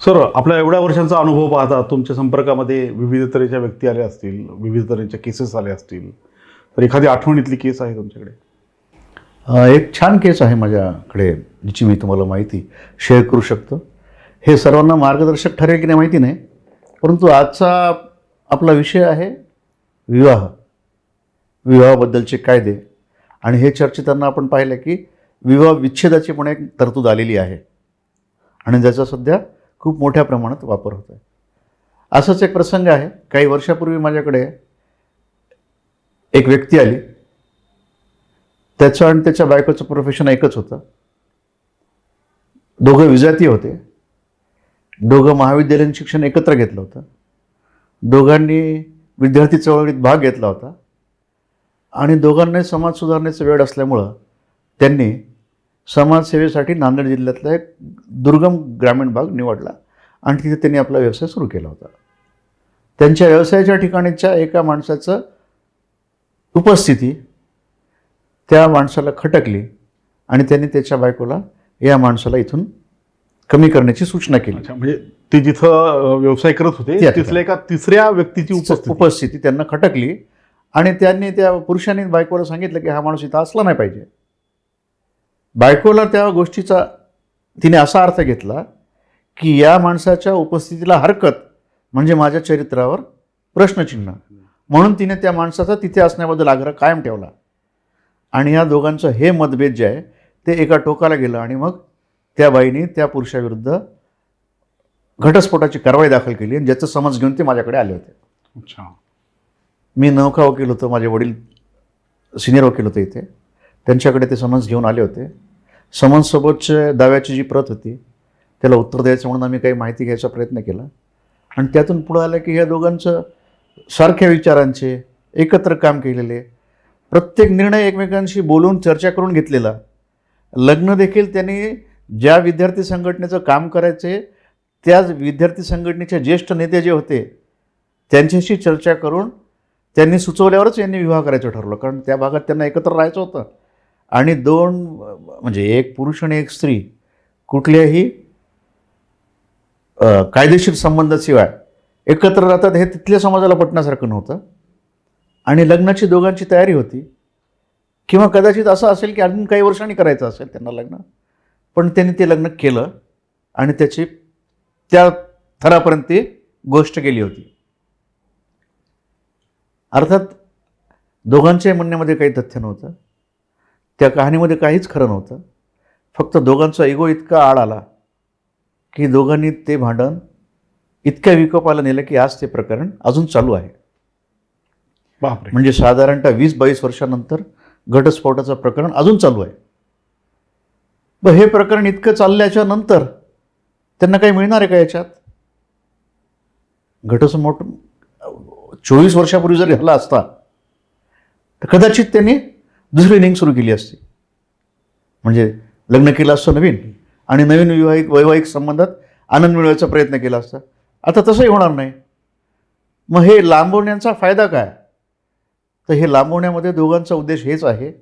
Sir आपल्या एवढ्या वर्षांचा अनुभव पाहता तुमच्या संपर्कामध्ये विविध तऱ्हेच्या व्यक्ती आल्या असतील विविध तऱ्हेच्या केसेस आल्या असतील. तर एखादी आठवणीतली केस आहे तुमच्याकडे? एक छान केस आहे माझ्याकडे जिची मी तुम्हाला माहिती शेअर करू शकतो. हे सर्वांना मार्गदर्शक ठरेल की नाही माहिती नाही परंतु आजचा आपला विषय आहे विवाह. विवाहाबद्दलचे कायदे. आणि हे चर्चिताना आपण पाहिलं की विवाह विच्छेदाची पण एक तरतूद आलेली आहे. आणि ज्याचा सध्या खूप मोठ्या प्रमाणात वापर होतो आहे असाच एक प्रसंग आहे. काही वर्षापूर्वी माझ्याकडे एक व्यक्ती आली. त्याचं आणि त्याच्या बायकोचं प्रोफेशन एकच होतं. दोघं विजाती होते. दोघं महाविद्यालयीन शिक्षण एकत्र घेतलं होतं. दोघांनी विद्यार्थी चळवळीत भाग घेतला होता. आणि दोघांनाही समाज सुधारण्याचा वेळ असल्यामुळं त्यांनी समाजसेवेसाठी नांदेड जिल्ह्यातला एक दुर्गम ग्रामीण भाग निवडला आणि तिथे त्यांनी आपला व्यवसाय सुरू केला होता. त्यांच्या व्यवसायाच्या ठिकाणीच्या एका माणसाचं उपस्थिती त्या माणसाला खटकली आणि त्यांनी त्याच्या बायकोला या माणसाला इथून कमी करण्याची सूचना केली. म्हणजे ते जिथं व्यवसाय करत होते. तिथल्या एका तिसऱ्या व्यक्तीची उपस्थिती. उपस्थिती त्यांना खटकली आणि त्यांनी त्या पुरुषांनी बायकोला सांगितलं की हा माणूस इथं असला नाही पाहिजे. बायकोला त्या गोष्टीचा तिने असा अर्थ घेतला की या माणसाच्या उपस्थितीला हरकत म्हणजे माझ्या चरित्रावर प्रश्नचिन्ह. म्हणून तिने त्या माणसाचा तिथे असण्याबद्दल आग्रह कायम ठेवला. आणि या दोघांचं हे मतभेद जे आहे ते एका टोकाला गेलं आणि मग त्या बाईने त्या पुरुषाविरुद्ध घटस्फोटाची कारवाई दाखल केली आणि ज्याचं समज घेऊन ते माझ्याकडे आले होते. अच्छा. मी नौका वकील होतो माझे वडील सिनियर वकील होते इथे. त्यांच्याकडे ते समन्स घेऊन आले होते. समन्ससोबतच्या दाव्याची जी प्रत होती त्याला उत्तर द्यायचं म्हणून आम्ही काही माहिती घ्यायचा प्रयत्न केला. आणि त्यातून पुढं आलं की ह्या दोघांचं सारख्या विचारांचे एकत्र काम केलेले प्रत्येक निर्णय एकमेकांशी बोलून चर्चा करून घेतलेला. लग्न देखील त्यांनी ज्या विद्यार्थी संघटनेचं काम करायचे त्याच विद्यार्थी संघटनेचे ज्येष्ठ नेते जे होते त्यांच्याशी चर्चा करून त्यांनी सुचवल्यावरच यांनी विवाह करायचं ठरवलं. कारण त्या भागात त्यांना एकत्र राहायचं होतं. आणि दोन म्हणजे एक पुरुष आणि एक स्त्री कुठल्याही कायदेशीर संबंधाशिवाय एकत्र राहतात हे तिथल्या समाजाला पटण्यासारखं नव्हतं. आणि लग्नाची दोघांची तयारी होती. किंवा कदाचित असं असेल की अजून काही वर्षांनी करायचं असेल त्यांना लग्न. पण त्यांनी ते लग्न केलं आणि त्याची त्या थरापर्यंत ती गोष्ट केली होती. अर्थात दोघांच्याही म्हणण्यामध्ये काही तथ्य नव्हतं. त्या कहाणीमध्ये काहीच खरं नव्हतं. फक्त दोघांचा इगो इतका आड आला की दोघांनी ते भांडण इतक्या विकोपाला नेलं की आज ते प्रकरण अजून चालू आहे. बापरे. म्हणजे साधारणतः वीस बावीस वर्षानंतर घटस्फोटाचं प्रकरण अजून चालू आहे. ब हे प्रकरण इतकं चालल्याच्या नंतर त्यांना काही मिळणार आहे का याच्यात? घटस्फोट चोवीस वर्षापूर्वी जर झाला असता तर कदाचित त्यांनी दुसरी इनिंग सुरू केली असती. म्हणजे लग्न केलं असतं नवीन आणि नवीन विवाहिक वैवाहिक संबंधात आनंद मिळवायचा प्रयत्न केला असता. आता तसंही होणार नाही. मग हे लांबवण्याचा फायदा काय? तर हे लांबवण्यामध्ये दोघांचा उद्देश हेच आहे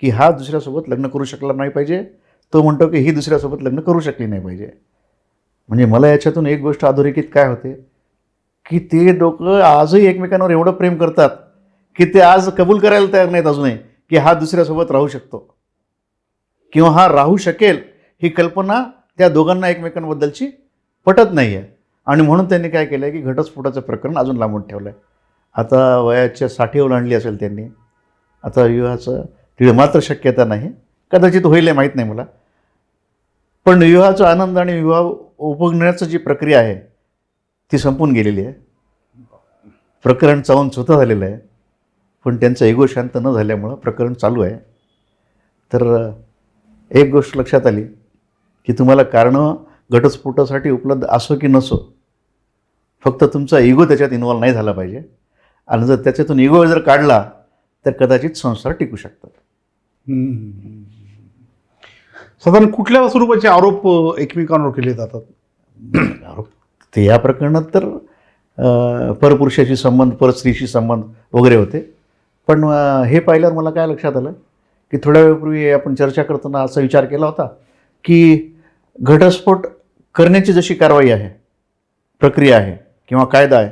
की हा दुसऱ्यासोबत लग्न करू शकला नाही पाहिजे. तो म्हणतो की ही दुसऱ्यासोबत लग्न करू शकली नाही पाहिजे. म्हणजे मला याच्यातून एक गोष्ट अधोरेखित काय होते? की ते लोकं आजही एकमेकांवर एवढं प्रेम करतात की ते आज कबूल करायला तयार नाहीत अजूनही. की हा दुसऱ्यासोबत राहू शकतो. किंवा हा राहू शकेल ही कल्पना त्या दोघांना एकमेकांबद्दलची पटत नाही आहे आणि म्हणून त्यांनी काय केलं आहे की घटस्फोटाचं प्रकरण अजून लांबून ठेवलं आहे आता वयाच्या साठी ओलांडली असेल त्यांनी. आता विवाहाचं तिकडे मात्र शक्यता नाही. कदाचित होईल आहे माहीत नाही मला. पण विवाहाचा आनंद आणि विवाह उपभोगण्याचं जी प्रक्रिया आहे ती संपून गेलेली आहे. प्रकरण चावून स्वतः झालेलं आहे. पण त्यांचा इगो शांत न झाल्यामुळं प्रकरण चालू आहे. तर एक गोष्ट लक्षात आली की तुम्हाला कारणं घटस्फोटासाठी उपलब्ध असो की नसो फक्त तुमचा इगो त्याच्यात इन्वॉल्व नाही झाला पाहिजे. आणि जर त्याच्यातून इगो जर काढला तर कदाचित संसार टिकू शकतात. साधारण कुठल्या स्वरूपाचे आरोप एकमेकांवर केले जातात? आरोप ते या प्रकरणात तर परपुरुषाशी संबंध परस्त्रीशी संबंध वगैरे होते. पण हे पाहिल्यावर मला काय लक्षात आलं की थोड्या वेळापूर्वी आपण चर्चा करताना असा विचार केला होता की घटस्फोट करण्याची जशी कारवाई आहे प्रक्रिया आहे किंवा कायदा आहे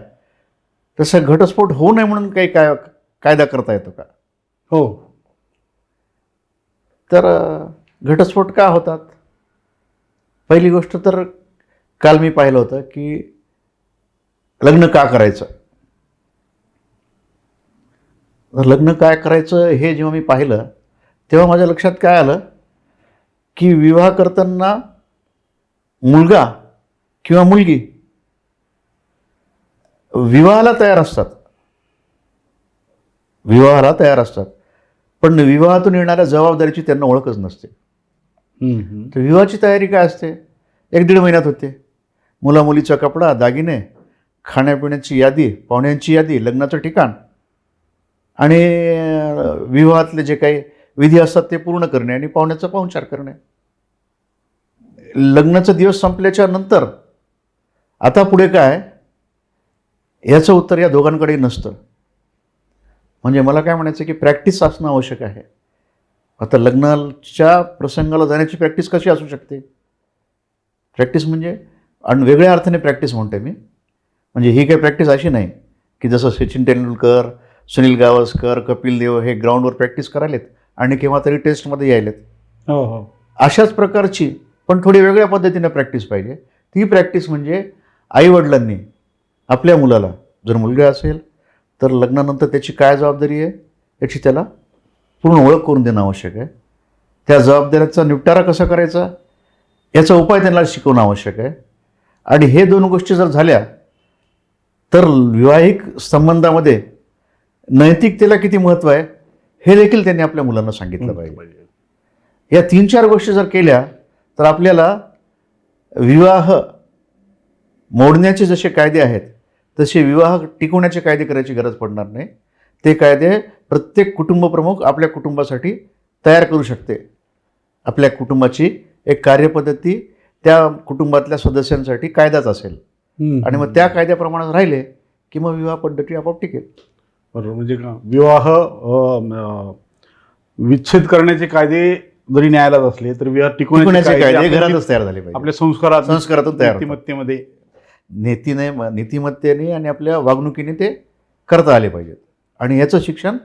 तसा घटस्फोट होऊ नये म्हणून काही काय कायदा करता येतो का? हो. तर घटस्फोट का होतात? पहिली गोष्ट तर काल मी पाहिलं होतं की लग्न का करायचं? लग्न काय करायचं हे जेव्हा मी पाहिलं तेव्हा माझ्या लक्षात काय आलं? की विवाह करताना मुलगा किंवा मुलगी विवाहाला तयार असतात. विवाहाला तयार असतात. पण विवाहातून येणाऱ्या जबाबदारीची त्यांना ओळखच नसते. तर विवाहाची तयारी काय असते? एक दीड महिन्यात होते. मुला मुलीचा कपडा दागिने खाण्यापिण्याची यादी पाहुण्यांची यादी लग्नाचं ठिकाण. आणि विवाहातले जे काही विधी असतात ते पूर्ण करणे आणि पाहुण्याचा पाहुणचार करणे. लग्नाचा दिवस संपल्याच्या नंतर आता पुढे काय? याचं उत्तर या दोघांकडे नसतं. म्हणजे मला काय म्हणायचं की प्रॅक्टिस असणं आवश्यक आहे. आता लग्नाच्या प्रसंगाला जाण्याची प्रॅक्टिस कशी असू शकते? प्रॅक्टिस म्हणजे आणि वेगळ्या अर्थाने प्रॅक्टिस म्हणते मी. म्हणजे ही काही प्रॅक्टिस अशी नाही की जसं सचिन तेंडुलकर सुनील गावस्कर कपिल देव हे ग्राउंडवर प्रॅक्टिस करायलेत आणि केव्हा तरी टेस्टमध्ये यायलेत. हो हो. अशाच प्रकारची पण थोडी वेगळ्या पद्धतीनं प्रॅक्टिस पाहिजे. ती प्रॅक्टिस म्हणजे आईवडिलांनी आपल्या मुलाला जर मुलगा असेल तर लग्नानंतर त्याची काय जबाबदारी आहे याची त्याला पूर्ण ओळख करून देणं आवश्यक आहे. त्या जबाबदाऱ्याचा निपटारा कसा करायचा याचा उपाय त्यांना शिकवणं आवश्यक आहे. आणि हे दोन गोष्टी जर झाल्या तर वैवाहिक संबंधामध्ये नैतिकतेला किती महत्त्व आहे हे देखील त्यांनी आपल्या मुलांना सांगितलं पाहिजे. या तीन चार गोष्टी जर केल्या तर आपल्याला विवाह मोडण्याचे जसे कायदे आहेत तसे विवाह टिकवण्याचे कायदे करायची गरज पडणार नाही. ते कायदे प्रत्येक कुटुंब प्रमुख आपल्या कुटुंबासाठी तयार करू शकते. आपल्या कुटुंबाची एक कार्यपद्धती त्या कुटुंबातल्या सदस्यांसाठी कायदाच असेल. आणि मग त्या कायद्याप्रमाणे राहिले की मग विवाह पद्धती आपोआप टिकेल. बरोबर. म्हणजे का विवाह विच्छेद करण्याचे कायदे जरी न्यायालयात असले तर विवाह टिकवण्याचे कायदे घरातच तयार झाले पाहिजे. आपल्या संस्कारात संस्कारातून तयार. नीतिमत्तेमध्ये. नीतीने नीतिमत्तेने आणि आपल्या वागणुकीने ते करता आले पाहिजेत. आणि याचं शिक्षण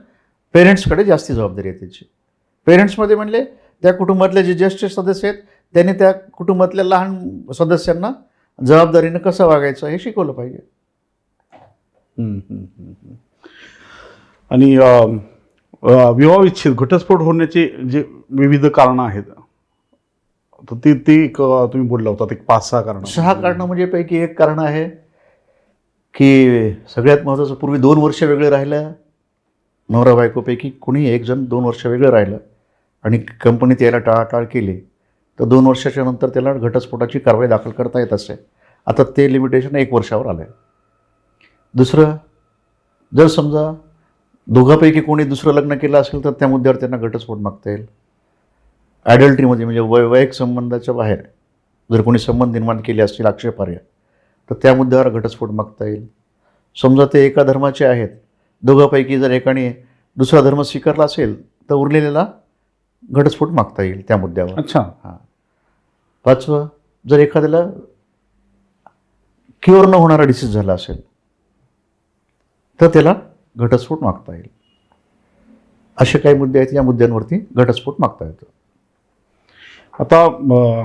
पेरेंट्सकडे जास्ती जबाबदारी आहे त्याची. पेरेंट्समध्ये म्हणले त्या कुटुंबातले जे ज्येष्ठ सदस्य आहेत त्यांनी त्या कुटुंबातल्या लहान सदस्यांना जबाबदारीनं कसं वागायचं हे शिकवलं पाहिजे. आणि विवाहविच्छेद घटस्फोट होण्याचे जे विविध कारणं आहेत तर ती ती एक, तुम्ही बोलला होता एक पाच सहा कारण. सहा कारणं म्हणजे पैकी एक कारण आहे की सगळ्यात महत्त्वाचं पूर्वी दोन वर्ष वेगळे राहिलं. नवरा बायकोपैकी कुणी एक जण दोन वर्ष वेगळं राहिलं. आणि कंपनीत यायला टाळाटाळ केली. तर दोन वर्षाच्या नंतर त्याला घटस्फोटाची कारवाई दाखल करता येत असे. आता ते लिमिटेशन एक वर्षावर आलं आहे दुसरं जर समजा दोघांपैकी कोणी दुसरं लग्न केलं असेल तर त्या मुद्द्यावर त्यांना घटस्फोट मागता येईल. ॲडल्ट्रीमध्ये म्हणजे वैवाहिक संबंधाच्या बाहेर जर कोणी संबंध निर्माण केले असतील आक्षेपार्ह तर त्या मुद्द्यावर घटस्फोट मागता येईल. समजा ते एका धर्माचे आहेत दोघांपैकी जर एकाने दुसरा धर्म स्वीकारला असेल तर उरलेल्याला घटस्फोट मागता येईल त्या मुद्द्यावर. अच्छा. हां. पाचवं जर एखाद्याला क्युअर न होणारा डिसीज झाला असेल तर त्याला घटस्फोट मागता येईल. असे काही मुद्दे आहेत या मुद्द्यांवरती घटस्फोट मागता येतो. आता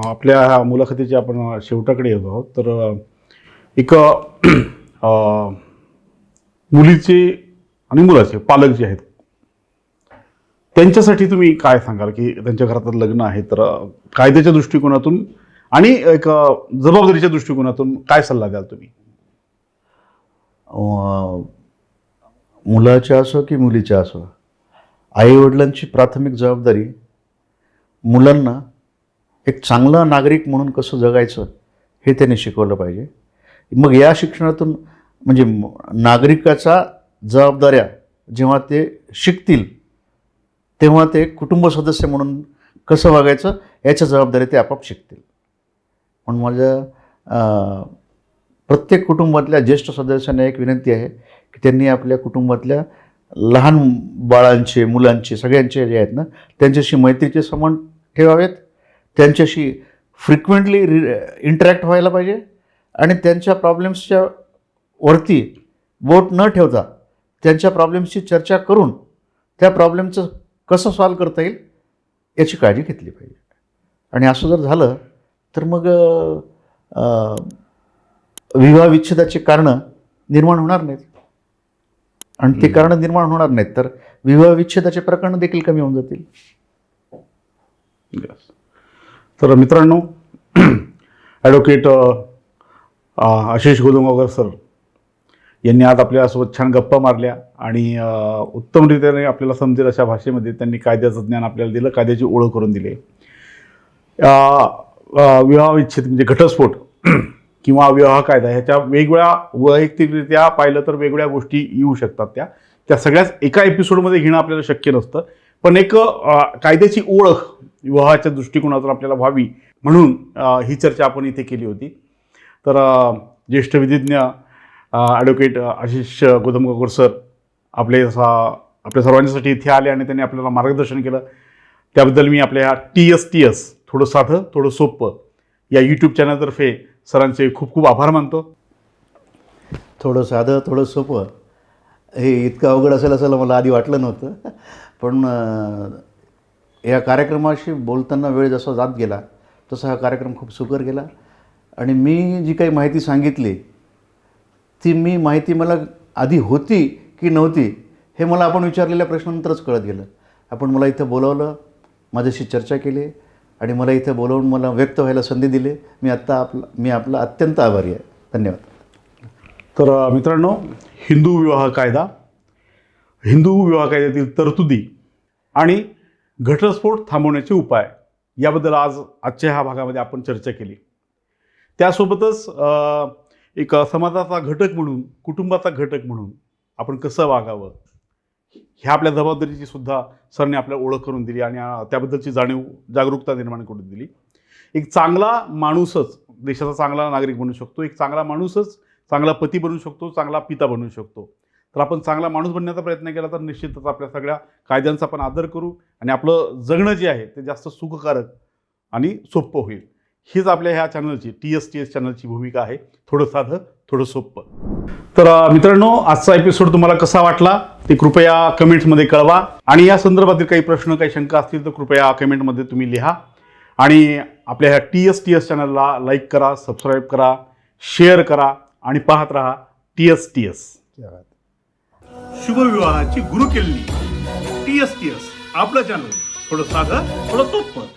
आपल्या ह्या मुलाखतीच्या आपण शेवटाकडे येतो आहोत. तर एक मुलीचे आणि मुलाचे पालक जे आहेत त्यांच्यासाठी तुम्ही काय सांगाल की त्यांच्या घरात लग्न आहे तर कायद्याच्या दृष्टिकोनातून आणि एक जबाबदारीच्या दृष्टिकोनातून काय सल्ला द्याल तुम्ही? मुलाच्या असो की मुलीच्या असो आईवडिलांची प्राथमिक जबाबदारी मुलांना एक चांगला नागरिक म्हणून कसं जगायचं हे त्यांनी शिकवलं पाहिजे. मग या शिक्षणातून म्हणजे नागरिकाचा जबाबदाऱ्या जेव्हा ते शिकतील तेव्हा ते कुटुंब सदस्य म्हणून कसं वागायचं याच्या जबाबदाऱ्या ते आपाप शिकतील. म्हणून माझ्या प्रत्येक कुटुंबातल्या ज्येष्ठ सदस्यांना एक विनंती आहे की त्यांनी आपल्या कुटुंबातल्या लहान बाळांचे मुलांचे सगळ्यांचे जे आहेत ना त्यांच्याशी मैत्रीचे संबंध ठेवावेत. त्यांच्याशी फ्रिक्वेंटली रि इंटरॅक्ट व्हायला पाहिजे. आणि त्यांच्या प्रॉब्लेम्सच्या वरती बोट न ठेवता त्यांच्या प्रॉब्लेम्सची चर्चा करून त्या प्रॉब्लेमचं कसं सॉल्व करता येईल याची काळजी घेतली पाहिजे. आणि असं जर झालं तर मग विवाह विच्छेदाची कारणं निर्माण होणार नाहीत. आणि ते कारणं निर्माण होणार नाहीत तर विवाह विच्छेदाचे प्रकरणं देखील कमी होऊन जातील. तर मित्रांनो ॲडव्होकेट आशिष गोदंगावकर सर यांनी आज आपल्यासोबत छान गप्पा मारल्या आणि उत्तमरित्याने आपल्याला समजेल अशा भाषेमध्ये त्यांनी कायद्याचं ज्ञान आपल्याला दिलं कायद्याची ओळख करून दिली. विवाह विच्छेद म्हणजे घटस्फोट. किंवा विवाह कायदा ह्याच्या वेगवेगळ्या वैयक्तिकरित्या पाहिलं तर वेगवेगळ्या गोष्टी येऊ शकतात त्या. त्या सगळ्याच एका एपिसोडमध्ये घेणं आपल्याला शक्य नसतं. पण एक कायद्याची ओळख विवाहाच्या दृष्टिकोनातून आपल्याला व्हावी म्हणून ही चर्चा आपण इथे केली होती. तर ज्येष्ठ विधिज्ञ ॲडव्होकेट आशिष गोदमगोकर सर आपले सा आपल्या सर्वांच्यासाठी इथे आले आणि त्यांनी आपल्याला मार्गदर्शन केलं. त्याबद्दल मी आपल्या टी एस टी एस थोडं साधं थोडं सोपं या यूट्यूब चॅनलतर्फे सरांचे खूप खूप आभार मानतो. थोडं साधं थोडं सोपं हे इतकं अवघड असेल असं मला आधी वाटलं नव्हतं. पण या कार्यक्रमाशी बोलताना वेळ जसा जात गेला तसा हा कार्यक्रम खूप सुकर गेला. आणि मी जी काही माहिती सांगितली ती मी माहिती मला आधी होती की नव्हती हे मला आपण विचारलेल्या प्रश्नानंतरच कळत गेलं. आपण मला इथं बोलावलं माझ्याशी चर्चा केली आणि मला इथे बोलवून मला व्यक्त व्हायला संधी दिली. मी आत्ता आपला मी आपला अत्यंत आभारी आहे. धन्यवाद. तर मित्रांनो हिंदू विवाह कायदा हिंदू विवाह कायद्यातील तरतुदी आणि घटस्फोट थांबवण्याचे उपाय याबद्दल आज आजच्या ह्या भागामध्ये आपण चर्चा केली. त्यासोबतच एक समाजाचा घटक म्हणून कुटुंबाचा घटक म्हणून आपण कसं वागावं ह्या आपल्या जबाबदारीची सुद्धा सरने आपल्याला ओळख करून दिली आणि त्याबद्दलची जाणीव जागरूकता निर्माण करून दिली. एक चांगला माणूसच देशाचा चांगला नागरिक बनू शकतो एक चांगला माणूसच चांगला पती बनू शकतो चांगला पिता बनू शकतो. तर आपण चांगला माणूस बनण्याचा प्रयत्न केला तर निश्चितच आपल्या सगळ्या कायद्यांचा आपण आदर करू आणि आपलं जगणं जे आहे ते जास्त सुखकारक आणि सोपं होईल. हीच आपल्या ह्या चॅनलची टी एस टी एस चॅनलची भूमिका आहे. थोडं साधं थोडं सोपं तर मित्रांनो आजचा एपिसोड तुम्हाला कसा वाटला? ते कृपया कमेंट्समध्ये कळवा. आणि या संदर्भातील काही प्रश्न काही शंका असतील तर कृपया कमेंटमध्ये तुम्ही लिहा. आणि आपल्या ह्या टी एस टी एस चॅनलला लाईक करा सबस्क्राईब करा शेअर करा आणि पाहत राहा टी एस टी एस शुभविवाहाची गुरु केली टी एस टी एस आपलं चॅनल थोडं साधं थोडं सोपं.